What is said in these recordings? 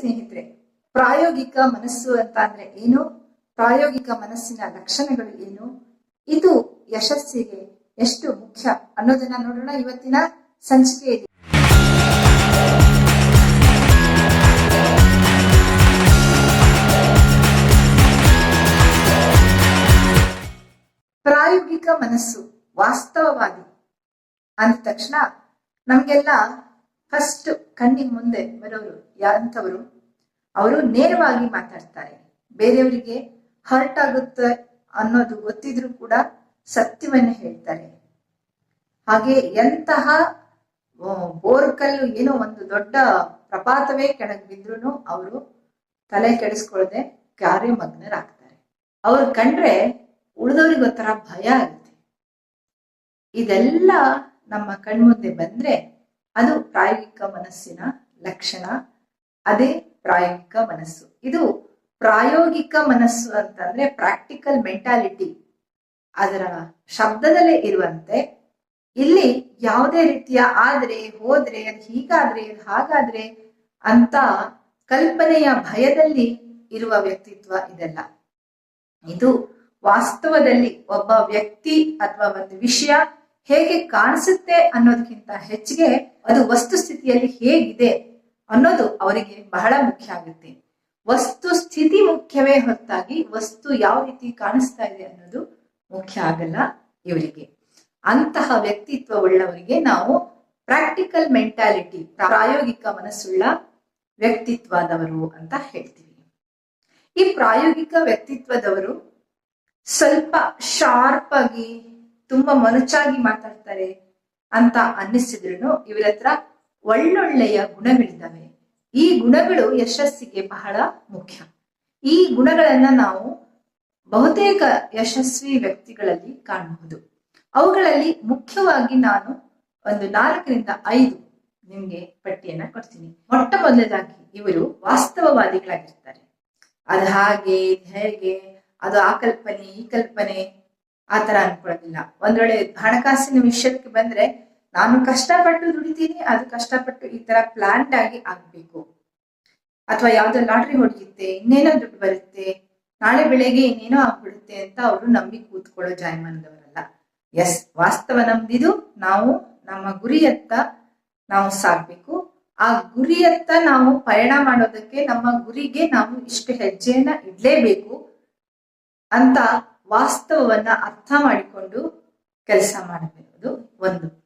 ಸ್ನೇಹಿತರೆ, ಪ್ರಾಯೋಗಿಕ ಮನಸ್ಸು ಅಂತ ಅಂದ್ರೆ ಏನು? ಪ್ರಾಯೋಗಿಕ ಮನಸ್ಸಿನ ಲಕ್ಷಣಗಳು ಏನು? ಇದು ಯಶಸ್ಸಿಗೆ ಎಷ್ಟು ಮುಖ್ಯ ಅನ್ನೋದನ್ನ ನೋಡೋಣ ಇವತ್ತಿನ ಸಂಚಿಕೆಯಲ್ಲಿ. ಪ್ರಾಯೋಗಿಕ ಮನಸ್ಸು ವಾಸ್ತವವಾಗಿ ಅಂದ ತಕ್ಷಣ ನಮ್ಗೆಲ್ಲ ಫಸ್ಟ್ ಕಣ್ಣಿನ ಮುಂದೆ ಬರೋರು ಯಾರಂಥವರು ಅವರು ನೇರವಾಗಿ ಮಾತಾಡ್ತಾರೆ. ಬೇರೆಯವರಿಗೆ ಹರ್ಟ್ ಆಗುತ್ತೆ ಅನ್ನೋದು ಗೊತ್ತಿದ್ರು ಕೂಡ ಸತ್ಯವನ್ನ ಹೇಳ್ತಾರೆ. ಹಾಗೆ ಎಂತಹ ಬೋರ್ಕಲ್ಲು ಏನೋ ಒಂದು ದೊಡ್ಡ ಪ್ರಪಾತವೇ ಕೆಳಗೆ ಬಿದ್ರು ಅವರು ತಲೆ ಕೆಡಿಸ್ಕೊಳ್ಳದೆ ಕಾರ್ಯಮಗ್ನರಾಗ್ತಾರೆ ಅವ್ರು ಕಂಡ್ರೆ ಉಳಿದವ್ರಿಗೆ ಒಂಥರ ಭಯ ಆಗುತ್ತೆ. ಇದೆಲ್ಲ ನಮ್ಮ ಕಣ್ಮುಂದೆ ಬಂದ್ರೆ ಅದು ಪ್ರಾಯೋಗಿಕ ಮನಸ್ಸಿನ ಲಕ್ಷಣ, ಅದೇ ಪ್ರಾಯೋಗಿಕ ಮನಸ್ಸು. ಇದು ಪ್ರಾಯೋಗಿಕ ಮನಸ್ಸು ಅಂತಂದ್ರೆ ಪ್ರಾಕ್ಟಿಕಲ್ ಮೆಂಟಾಲಿಟಿ ಅದರ ಶಬ್ದದಲ್ಲೇ ಇರುವಂತೆ. ಇಲ್ಲಿ ಯಾವುದೇ ರೀತಿಯ ಆದ್ರೆ, ಹೋದ್ರೆ, ಅದು ಹೀಗಾದ್ರೆ ಹಾಗಾದ್ರೆ ಅಂತ ಕಲ್ಪನೆಯ ಭಯದಲ್ಲಿ ಇರುವ ವ್ಯಕ್ತಿತ್ವ ಇದೆಲ್ಲ. ಇದು ವಾಸ್ತವದಲ್ಲಿ ಒಬ್ಬ ವ್ಯಕ್ತಿ ಅಥವಾ ಒಂದು ವಿಷಯ ಹೇಗೆ ಕಾಣಿಸುತ್ತೆ ಅನ್ನೋದಕ್ಕಿಂತ ಹೆಚ್ಚಿಗೆ ಅದು ವಸ್ತುಸ್ಥಿತಿಯಲ್ಲಿ ಹೇಗಿದೆ ಅನ್ನೋದು ಅವರಿಗೆ ಬಹಳ ಮುಖ್ಯ ಆಗುತ್ತೆ. ವಸ್ತು ಸ್ಥಿತಿ ಮುಖ್ಯವೇ ಹೊರತಾಗಿ ವಸ್ತು ಯಾವ ರೀತಿ ಕಾಣಿಸ್ತಾ ಇದೆ ಅನ್ನೋದು ಮುಖ್ಯ ಆಗಲ್ಲ ಇವರಿಗೆ. ಅಂತಹ ವ್ಯಕ್ತಿತ್ವ ಉಳ್ಳವರಿಗೆ ನಾವು ಪ್ರಾಕ್ಟಿಕಲ್ ಮೆಂಟಾಲಿಟಿ, ಪ್ರಾಯೋಗಿಕ ಮನಸ್ಸುಳ್ಳ ವ್ಯಕ್ತಿತ್ವದವರು ಅಂತ ಹೇಳ್ತೀವಿ. ಈ ಪ್ರಾಯೋಗಿಕ ವ್ಯಕ್ತಿತ್ವದವರು ಸ್ವಲ್ಪ ಶಾರ್ಪ್ ಆಗಿ ತುಂಬಾ ಮನುಚಾಗಿ ಮಾತಾಡ್ತಾರೆ ಅಂತ ಅನ್ನಿಸಿದ್ರು ಇವರ ಹತ್ರ ಒಳ್ಳೊಳ್ಳೆಯ ಗುಣಗಳಿದ್ದಾವೆ. ಈ ಗುಣಗಳು ಯಶಸ್ಸಿಗೆ ಬಹಳ ಮುಖ್ಯ. ಈ ಗುಣಗಳನ್ನ ನಾವು ಬಹುತೇಕ ಯಶಸ್ವಿ ವ್ಯಕ್ತಿಗಳಲ್ಲಿ ಕಾಣಬಹುದು. ಅವುಗಳಲ್ಲಿ ಮುಖ್ಯವಾಗಿ ನಾನು ಒಂದು ನಾಲ್ಕರಿಂದ ಐದು ನಿಮ್ಗೆ ಪಟ್ಟಿಯನ್ನ ಕೊಡ್ತೀನಿ. ಮೊಟ್ಟ ಮೊದಲದಾಗಿ ಇವರು ವಾಸ್ತವವಾದಿಗಳಾಗಿರ್ತಾರೆ. ಅದು ಹಾಗೆ ಹೇಗೆ, ಅದು ಆ ಕಲ್ಪನೆ, ಈ ಕಲ್ಪನೆ ಆ ತರ ಅನ್ಕೊಳ್ಳೋದಿಲ್ಲ. ಒಂದ್ ವೇಳೆ ಹಣಕಾಸಿನ ವಿಷಯಕ್ಕೆ ಬಂದ್ರೆ ನಾನು ಕಷ್ಟಪಟ್ಟು ದುಡಿತೀನಿ, ಅದು ಕಷ್ಟಪಟ್ಟು ಈ ತರ ಪ್ಲಾಂಟ್ ಆಗಿ ಆಗ್ಬೇಕು. ಅಥವಾ ಯಾವ್ದೋ ಲಾಟ್ರಿ ಹೊಡೆಯುತ್ತೆ, ಇನ್ನೇನೋ ದುಡ್ಡು ಬರುತ್ತೆ, ನಾಳೆ ಬೆಳಗ್ಗೆ ಇನ್ನೇನೋ ಆಗ್ಬಿಡುತ್ತೆ ಅಂತ ಅವರು ನಂಬಿ ಕೂತ್ಕೊಳ್ಳೋ ಜಾಯಮಾನದವರಲ್ಲ ಎಸ್ ವಾಸ್ತವ ನಂಬಿದು ನಾವು ನಮ್ಮ ಗುರಿಯತ್ತ ನಾವು ಸಾಗ್ಬೇಕು ಆ ಗುರಿಯತ್ತ ನಾವು ಪಯಣ ಮಾಡೋದಕ್ಕೆ ನಮ್ಮ ಗುರಿಗೆ ನಾವು ಇಷ್ಟು ಹೆಜ್ಜೆಯನ್ನ ಇಡ್ಲೇಬೇಕು ಅಂತ ವಾಸ್ತವವನ್ನ ಅರ್ಥ ಮಾಡಿಕೊಂಡು ಕೆಲಸ ಮಾಡಬೇಕು ಒಂದು.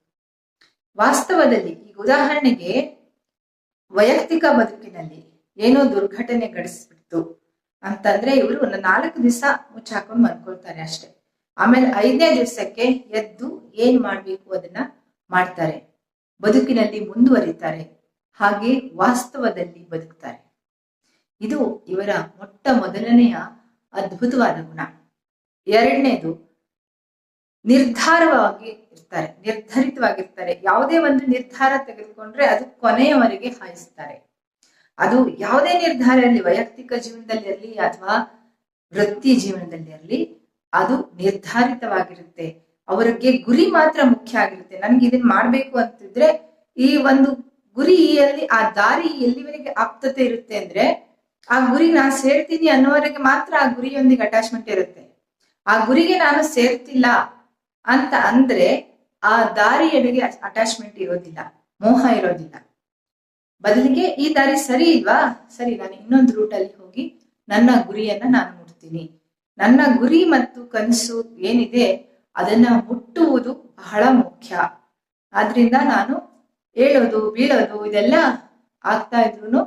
ವಾಸ್ತವದಲ್ಲಿ ಈಗ ಉದಾಹರಣೆಗೆ ವೈಯಕ್ತಿಕ ಬದುಕಿನಲ್ಲಿ ಏನೋ ದುರ್ಘಟನೆ ಗಳಿಸ್ಬಿಡ್ತು ಅಂತಂದ್ರೆ ಇವರು ನಾಲ್ಕು ದಿವಸ ಮುಚ್ಚಾಕೊಂಡು ಮನ್ಕೊಳ್ತಾರೆ ಅಷ್ಟೇ. ಆಮೇಲೆ ಐದನೇ ದಿವಸಕ್ಕೆ ಎದ್ದು ಏನ್ ಮಾಡ್ಬೇಕು ಅದನ್ನ ಮಾಡ್ತಾರೆ. ಬದುಕಿನಲ್ಲಿ ಮುಂದುವರಿತಾರೆ. ಹಾಗೆ ವಾಸ್ತವದಲ್ಲಿ ಬದುಕ್ತಾರೆ. ಇದು ಇವರ ಮೊಟ್ಟ ಮೊದಲನೆಯ ಅದ್ಭುತವಾದ ಗುಣ. ಎರಡನೇದು ನಿರ್ಧಾರವಾಗಿ ಇರ್ತಾರೆ, ನಿರ್ಧರಿತವಾಗಿರ್ತಾರೆ. ಯಾವುದೇ ಒಂದು ನಿರ್ಧಾರ ತೆಗೆದುಕೊಂಡ್ರೆ ಅದು ಕೊನೆಯವರೆಗೆ ಹಾಯಿಸ್ತಾರೆ. ಅದು ಯಾವುದೇ ನಿರ್ಧಾರ ಇರಲಿ, ವೈಯಕ್ತಿಕ ಜೀವನದಲ್ಲಿ ಇರಲಿ ಅಥವಾ ವೃತ್ತಿ ಜೀವನದಲ್ಲಿ ಇರಲಿ, ಅದು ನಿರ್ಧಾರಿತವಾಗಿರುತ್ತೆ. ಅವರಿಗೆ ಗುರಿ ಮಾತ್ರ ಮುಖ್ಯ ಆಗಿರುತ್ತೆ. ನನ್ಗೆ ಇದನ್ನ ಮಾಡ್ಬೇಕು ಅಂತಿದ್ರೆ ಈ ಒಂದು ಗುರಿಯಲ್ಲಿ ಆ ದಾರಿ ಎಲ್ಲಿವರೆಗೆ ಆಪ್ತತೆ ಇರುತ್ತೆ ಅಂದ್ರೆ ಆ ಗುರಿ ನಾನು ಸೇರ್ತೀನಿ ಅನ್ನೋವರೆಗೆ ಮಾತ್ರ ಆ ಗುರಿಯೊಂದಿಗೆ ಅಟ್ಯಾಚ್ಮೆಂಟ್ ಇರುತ್ತೆ. ಆ ಗುರಿಗೆ ನಾನು ಸೇರ್ತಿಲ್ಲ ಅಂತ ಅಂದ್ರೆ ಆ ದಾರಿಯೆಡೆಗೆ ಅಟ್ಯಾಚ್ಮೆಂಟ್ ಇರೋದಿಲ್ಲ, ಮೋಹ ಇರೋದಿಲ್ಲ. ಬದಲಿಗೆ ಈ ದಾರಿ ಸರಿ ಇಲ್ವಾ? ಸರಿ, ನಾನು ಇನ್ನೊಂದು ರೂಟಲ್ಲಿ ಹೋಗಿ ನನ್ನ ಗುರಿಯನ್ನ ನಾನು ಮುಟ್ತೀನಿ. ನನ್ನ ಗುರಿ ಮತ್ತು ಕನಸು ಏನಿದೆ ಅದನ್ನ ಮುಟ್ಟುವುದು ಬಹಳ ಮುಖ್ಯ. ಆದ್ರಿಂದ ನಾನು ಹೇಳೋದು, ಬೀಳೋದು ಇದೆಲ್ಲ ಆಗ್ತಾ ಇದ್ರು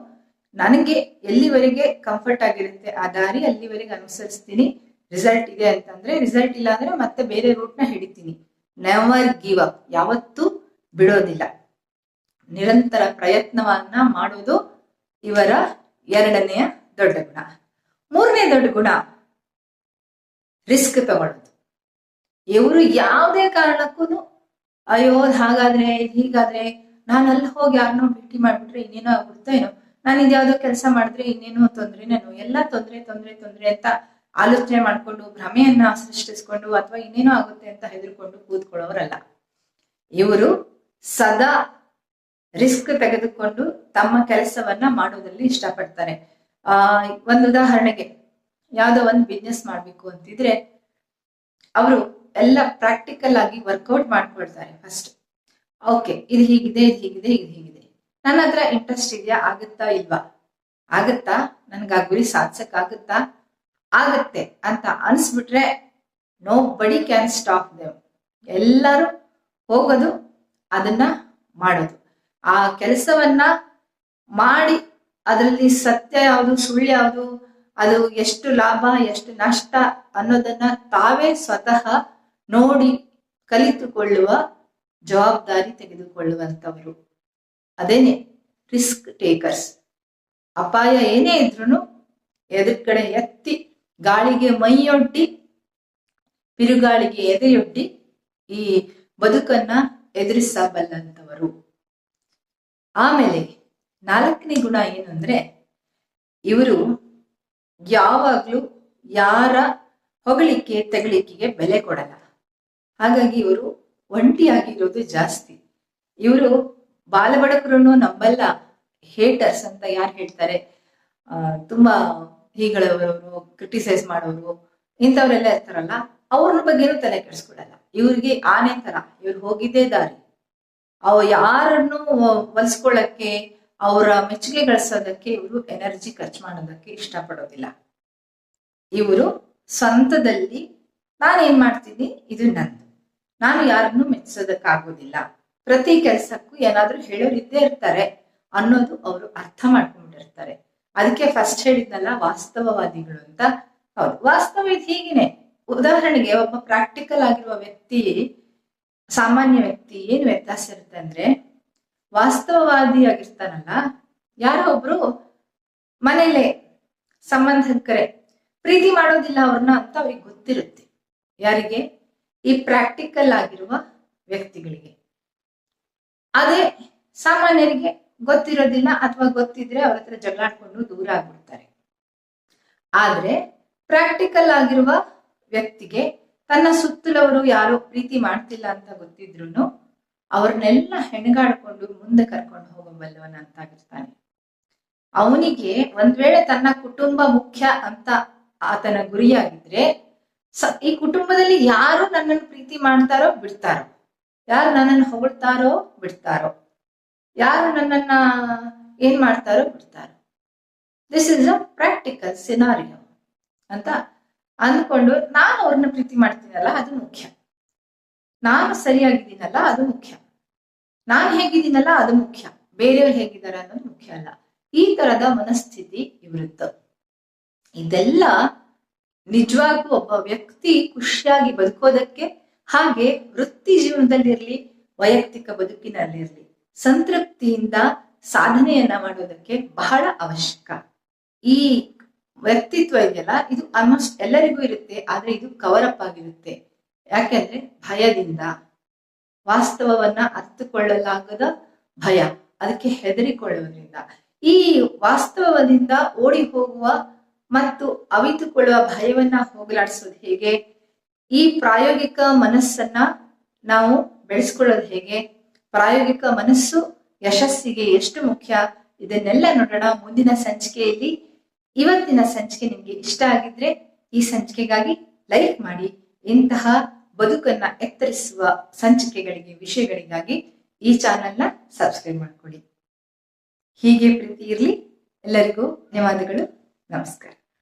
ನನಗೆ ಎಲ್ಲಿವರೆಗೆ ಕಂಫರ್ಟ್ ಆಗಿರುತ್ತೆ ಆ ದಾರಿ ಅಲ್ಲಿವರೆಗೆ ಅನುಸರಿಸ್ತೀನಿ. ರಿಸಲ್ಟ್ ಇದೆ ಅಂತಂದ್ರೆ ರಿಸಲ್ಟ್ ಇಲ್ಲ ಅಂದ್ರೆ ಮತ್ತೆ ಬೇರೆ ರೂಟ್ನ ಹಿಡಿತೀನಿ. ನೆವರ್ ಗಿವ್ ಅಪ್ ಯಾವತ್ತೂ ಬಿಡೋದಿಲ್ಲ. ನಿರಂತರ ಪ್ರಯತ್ನವನ್ನ ಮಾಡೋದು ಇವರ ಎರಡನೆಯ ದೊಡ್ಡ ಗುಣ. ಮೂರನೇ ದೊಡ್ಡ ಗುಣ ರಿಸ್ಕ್ ತಗೊಳ್ಳೋದು. ಇವರು ಯಾವುದೇ ಕಾರಣಕ್ಕೂ ಅಯ್ಯೋ ಹಾಗಾದ್ರೆ, ಹೀಗಾದ್ರೆ ನಾನು ಅಲ್ಲಿ ಹೋಗಿ ಯಾರನ್ನೋ ಭೇಟಿ ಮಾಡ್ಬಿಟ್ರೆ ಇನ್ನೇನೋ ಆಗ್ಬಿಡ್ತಾ ಏನೋ. ನಾನು ಇದ್ಯಾವುದೋ ಕೆಲಸ ಮಾಡಿದ್ರೆ ಇನ್ನೇನೋ ತೊಂದ್ರೆ ನಾನು ಎಲ್ಲ ತೊಂದ್ರೆ ತೊಂದ್ರೆ ತೊಂದ್ರೆ ಅಂತ ಆಲೋಚನೆ ಮಾಡ್ಕೊಂಡು, ಭ್ರಮೆಯನ್ನ ಸೃಷ್ಟಿಸ್ಕೊಂಡು ಅಥವಾ ಇನ್ನೇನೋ ಆಗುತ್ತೆ ಅಂತ ಹೆದರ್ಕೊಂಡು ಕೂತ್ಕೊಳ್ಳೋರಲ್ಲ. ಇವರು ಸದಾ ರಿಸ್ಕ್ ತೆಗೆದುಕೊಂಡು ತಮ್ಮ ಕೆಲಸವನ್ನ ಮಾಡೋದ್ರಲ್ಲಿ ಇಷ್ಟಪಡ್ತಾರೆ. ಆ, ಒಂದು ಉದಾಹರಣೆಗೆ ಯಾವ್ದೋ ಒಂದು ಬಿಸ್ನೆಸ್ ಮಾಡ್ಬೇಕು ಅಂತಿದ್ರೆ ಅವರು ಎಲ್ಲ ಪ್ರಾಕ್ಟಿಕಲ್ ಆಗಿ ವರ್ಕೌಟ್ ಮಾಡ್ಕೊಳ್ತಾರೆ ಫಸ್ಟ್ ಓಕೆ ಇದು ಹೀಗಿದೆ ಇದು ಹೀಗಿದೆ ಇದು ಹೀಗಿದೆ. ನನ್ನ ಹತ್ರ ಇಂಟ್ರೆಸ್ಟ್ ಇದೆಯಾ, ಆಗುತ್ತಾ ಇಲ್ವಾ? ಆಗುತ್ತಾ? ನನ್ಗೆ ಆ ಗುರಿ ಸಾಧಿಸಕ್ ಆಗುತ್ತಾ? ಆಗತ್ತೆ ಅಂತ ಅನ್ಸ್ಬಿಟ್ರೆ nobody can stop Dev ಎಲ್ಲರೂ ಹೋಗೋದು, ಅದನ್ನ ಮಾಡೋದು. ಆ ಕೆಲಸವನ್ನ ಮಾಡಿ ಅದರಲ್ಲಿ ಸತ್ಯ ಯಾವುದು, ಸುಳ್ಳು ಯಾವುದು, ಅದು ಎಷ್ಟು ಲಾಭ, ಎಷ್ಟು ನಷ್ಟ ಅನ್ನೋದನ್ನ ತಾವೇ ಸ್ವತಃ ನೋಡಿ ಕಲಿತುಕೊಳ್ಳುವ ಜವಾಬ್ದಾರಿ ತೆಗೆದುಕೊಳ್ಳುವಂತವರು ಅದೇನೆ ರಿಸ್ಕ್ ಟೇಕರ್ಸ್ ಅಪಾಯ ಏನೇ ಇದ್ರೂ ಎದುರುಗಡೆ ಎತ್ತಿ ಗಾಳಿಗೆ ಮೈಯೊಡ್ಡಿ, ಬಿರುಗಾಳಿಗೆ ಎದೆಯೊಡ್ಡಿ ಈ ಬದುಕನ್ನ ಎದುರಿಸಬಲ್ಲಂತವರು ಆಮೇಲೆ ನಾಲ್ಕನೇ ಗುಣ ಏನು ಅಂದ್ರೆ ಇವರು ಯಾವಾಗ್ಲೂ ಯಾರ ಹೊಗಳಿಕೆ ತೆಗಳಿಕೆಗೆ ಬೆಲೆ ಕೊಡಲ್ಲ. ಹಾಗಾಗಿ ಇವರು ಒಂಟಿಯಾಗಿರೋದು ಜಾಸ್ತಿ. ಇವರು ಬಾಲಬಡಕರನ್ನು ನಂಬಲ್ಲ ಹೇಟರ್ಸ್ ಅಂತ ಯಾರು ಹೇಳ್ತಾರೆ? ತುಂಬಾ ಹೀಗಳವರು ಕ್ರಿಟಿಸೈಸ್ ಮಾಡೋರು, ಇಂಥವ್ರೆಲ್ಲ ಇರ್ತಾರಲ್ಲ ಅವ್ರ ಬಗ್ಗೆನೂ ತಲೆ ಕೆಡಿಸ್ಕೊಡಲ್ಲ. ಇವ್ರಿಗೆ ಆನೆ ತರ, ಇವ್ರು ಹೋಗಿದ್ದೇ ದಾರಿ. ಅವ್ ಯಾರನ್ನು ಹೊಲ್ಸ್ಕೊಳ್ಳಕ್ಕೆ ಅವರ ಮೆಚ್ಚುಗೆ ಗಳಿಸೋದಕ್ಕೆ ಇವರು ಎನರ್ಜಿ ಖರ್ಚು ಮಾಡೋದಕ್ಕೆ ಇಷ್ಟಪಡೋದಿಲ್ಲ. ಇವರು ಸ್ವಂತದಲ್ಲಿ, ನಾನೇನ್ ಮಾಡ್ತೀನಿ? ಇದು ನಂದು. ನಾನು ಯಾರನ್ನು ಮೆಚ್ಚಿಸೋದಕ್ಕಾಗೋದಿಲ್ಲ. ಪ್ರತಿ ಕೆಲಸಕ್ಕೂ ಏನಾದ್ರೂ ಹೇಳೋರು ಇರ್ತಾರೆ ಅನ್ನೋದು ಅವರು ಅರ್ಥ ಮಾಡ್ಕೊಂಡಿರ್ತಾರೆ ಅದಕ್ಕೆ ಫಸ್ಟ್ ಹೇಳಿದ್ನಲ್ಲ ವಾಸ್ತವವಾದಿಗಳು ಅಂತ. ಹೌದು, ವಾಸ್ತವ ಇದು ಹೀಗೇನೆ. ಉದಾಹರಣೆಗೆ ಒಬ್ಬ ಪ್ರಾಕ್ಟಿಕಲ್ ಆಗಿರುವ ವ್ಯಕ್ತಿ, ಸಾಮಾನ್ಯ ವ್ಯಕ್ತಿ ಏನು ವ್ಯತ್ಯಾಸ ಇರುತ್ತೆ ಅಂದ್ರೆ ವಾಸ್ತವವಾದಿ ಆಗಿರ್ತಾನಲ್ಲ, ಯಾರೋ ಒಬ್ರು ಮನೇಲೆ ಸಂಬಂಧಕರೆ, ಪ್ರೀತಿ ಮಾಡೋದಿಲ್ಲ ಅವ್ರನ್ನ ಅಂತ ಅವ್ರಿಗೆ ಗೊತ್ತಿರುತ್ತೆ. ಯಾರಿಗೆ? ಈ ಪ್ರಾಕ್ಟಿಕಲ್ ಆಗಿರುವ ವ್ಯಕ್ತಿಗಳಿಗೆ. ಅದೇ ಸಾಮಾನ್ಯರಿಗೆ ಗೊತ್ತಿರೋದಿಲ್ಲ ಅಥವಾ ಗೊತ್ತಿದ್ರೆ ಅವ್ರ ಹತ್ರ ಜಗಳಾಡ್ಕೊಂಡು ದೂರ ಆಗ್ಬಿಡ್ತಾರೆ. ಆದ್ರೆ ಪ್ರಾಕ್ಟಿಕಲ್ ಆಗಿರುವ ವ್ಯಕ್ತಿಗೆ ತನ್ನ ಸುತ್ತಲವರು ಯಾರೋ ಪ್ರೀತಿ ಮಾಡ್ತಿಲ್ಲ ಅಂತ ಗೊತ್ತಿದ್ರು ಅವ್ರನ್ನೆಲ್ಲ ಹೆಣಗಾಡ್ಕೊಂಡು ಮುಂದೆ ಕರ್ಕೊಂಡು ಹೋಗಬಲ್ಲವನಂತಾಗಿರ್ತಾನೆ ಅವನಿಗೆ ಒಂದ್ ವೇಳೆ ತನ್ನ ಕುಟುಂಬ ಮುಖ್ಯ ಅಂತ ಆತನ ಗುರಿಯಾಗಿದ್ರೆ ಈ ಕುಟುಂಬದಲ್ಲಿ ಯಾರು ನನ್ನನ್ನು ಪ್ರೀತಿ ಮಾಡ್ತಾರೋ ಬಿಡ್ತಾರೋ, ಯಾರು ನನ್ನನ್ನು ಹೊಗಳ್ತಾರೋ ಬಿಡ್ತಾರೋ ಯಾರು ನನ್ನನ್ನ ಏನ್ ಮಾಡ್ತಾರೋ ಬಿಡ್ತಾರೋ this is a practical scenario ಅಂತ ಅಂದ್ಕೊಂಡು ನಾನು ಅವ್ರನ್ನ ಪ್ರೀತಿ ಮಾಡ್ತೀನಲ್ಲ, ಅದು ಮುಖ್ಯ. ನಾನು ಸರಿಯಾಗಿದ್ದೀನಲ್ಲ, ಅದು ಮುಖ್ಯ. ನಾನು ಹೇಗಿದ್ದೀನಲ್ಲ, ಅದು ಮುಖ್ಯ. ಬೇರೆಯವ್ರು ಹೇಗಿದ್ದಾರೆ ಅನ್ನೋದು ಮುಖ್ಯ ಅಲ್ಲ. ಈ ತರದ ಮನಸ್ಥಿತಿ ಇವೃತ್ತು ಇದೆಲ್ಲ ನಿಜವಾಗ್ಲೂ ಒಬ್ಬ ವ್ಯಕ್ತಿ ಖುಷಿಯಾಗಿ ಬದುಕೋದಕ್ಕೆ ಹಾಗೆ ವೃತ್ತಿ ಜೀವನದಲ್ಲಿರ್ಲಿ, ವೈಯಕ್ತಿಕ ಬದುಕಿನಲ್ಲಿರ್ಲಿ ಸಂತೃಪ್ತಿಯಿಂದ ಸಾಧನೆಯನ್ನ ಮಾಡೋದಕ್ಕೆ ಬಹಳ ಅವಶ್ಯಕ. ಈ ವ್ಯಕ್ತಿತ್ವ ಇದೆಯಲ್ಲ, ಇದು ಆಲ್ಮೋಸ್ಟ್ ಎಲ್ಲರಿಗೂ ಇರುತ್ತೆ, ಆದ್ರೆ ಇದು ಕವರ್ ಅಪ್ ಆಗಿರುತ್ತೆ. ಯಾಕೆಂದ್ರೆ ಭಯದಿಂದ. ವಾಸ್ತವವನ್ನ ಅರ್ಥಕೊಳ್ಳಲಾಗದ ಭಯ. ಅದಕ್ಕೆ ಹೆದರಿಕೊಳ್ಳುವುದರಿಂದ ಈ ವಾಸ್ತವದಿಂದ ಓಡಿ ಹೋಗುವ ಮತ್ತು ಅವಿತುಕೊಳ್ಳುವ ಭಯವನ್ನ ಹೋಗಲಾಡಿಸೋದು ಹೇಗೆ? ಈ ಪ್ರಾಯೋಗಿಕ ಮನಸ್ಸನ್ನ ನಾವು ಬೆಳೆಸ್ಕೊಳ್ಳೋದು ಹೇಗೆ? ಪ್ರಾಯೋಗಿಕ ಮನಸ್ಸು ಯಶಸ್ಸಿಗೆ ಎಷ್ಟು ಮುಖ್ಯ ಇದನ್ನೆಲ್ಲ ನೋಡೋಣ ಮುಂದಿನ ಸಂಚಿಕೆಯಲ್ಲಿ. ಇವತ್ತಿನ ಸಂಚಿಕೆ ನಿಮ್ಗೆ ಇಷ್ಟ ಆಗಿದ್ರೆ ಈ ಸಂಚಿಕೆಗಾಗಿ ಲೈಕ್ ಮಾಡಿ. ಇಂತಹ ಬದುಕನ್ನ ಎತ್ತರಿಸುವ ಸಂಚಿಕೆಗಳಿಗೆ, ವಿಷಯಗಳಿಗಾಗಿ ಈ ಚಾನೆಲ್ನ ಸಬ್ಸ್ಕ್ರೈಬ್ ಮಾಡ್ಕೊಳ್ಳಿ. ಹೀಗೆ ಪ್ರೀತಿ ಇರಲಿ. ಎಲ್ಲರಿಗೂ ಧನ್ಯವಾದಗಳು. ನಮಸ್ಕಾರ.